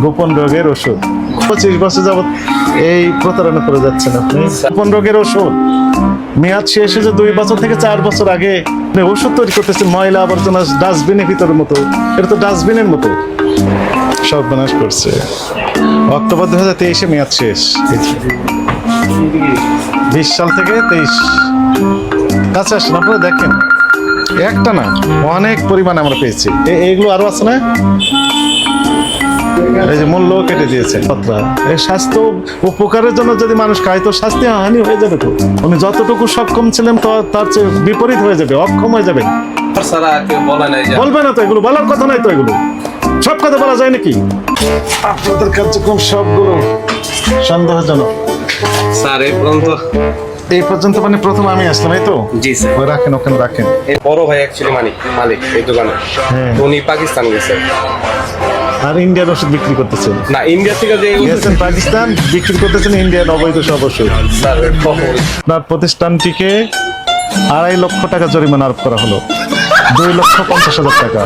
গোপন রোগের ওষুধ। পঁচিশ বছর যাবত এই প্রতারণা করে যাচ্ছেন আপনি। গোপন রোগের ওষুধ। মেয়াদ শেষ হয়েছে দুই বছর থেকে চার বছর আগে। ওষুধ তৈরি করতেছেন ময়লা আবর্জনা ডাস্টবিনের ভিতরের মতো। এটা তো ডাস্টবিনের মতো। সর্বনাশ করছে। অক্টোবর দু হাজার তেইশে মেয়াদ শেষ। বিশ সাল থেকে তেইশ। কাছে আসেন আপনারা দেখেন। একটা না অনেক পরিমাণ আমরা পেয়েছি। এ- এইগুলো আরও আছে না? যে মূল্য কেটে দিয়েছে পত্রা স্বাস্থ্য উপকারের জন্য যদি মানুষ খায় তো স্বাস্থ্য হানি হয়ে যাবে তো? উনি যতটুকু সক্ষম ছিলেন তো তার চেয়ে বিপরীত হয়ে যাবে অক্ষম হয়ে যাবে। বলবে না তো এগুলো বলার কথা নাই তো এগুলো। সব কথা বলা যায় নাকি? আপনাদের কার্যক্রম সবগুলো সন্দেহজনক। স্যার এই পর্যন্ত এই পর্যন্ত মানে প্রথম আমি আসলাম এই তো? জি স্যার। ওই রাখেন ওখানে রাখেন। এই বড় ভাই অ্যাকচুয়ালি মালিক মালিক এই দোকানে। হ্যাঁ। উনি পাকিস্তান গেছে। আর ইন্ডিয়ান ওষুধ বিক্রি করতেছেন। না ইন্ডিয়া থেকে যে গেছেন পাকিস্তান বিক্রি করতেছেন ইন্ডিয়ান অবৈধ সব ওষুধ। স্যার আপনার প্রতিষ্ঠানটিকে আড়াই লক্ষ টাকা জরিমানা আরোপ করা হলো। দুই লক্ষ পঞ্চাশ হাজার টাকা।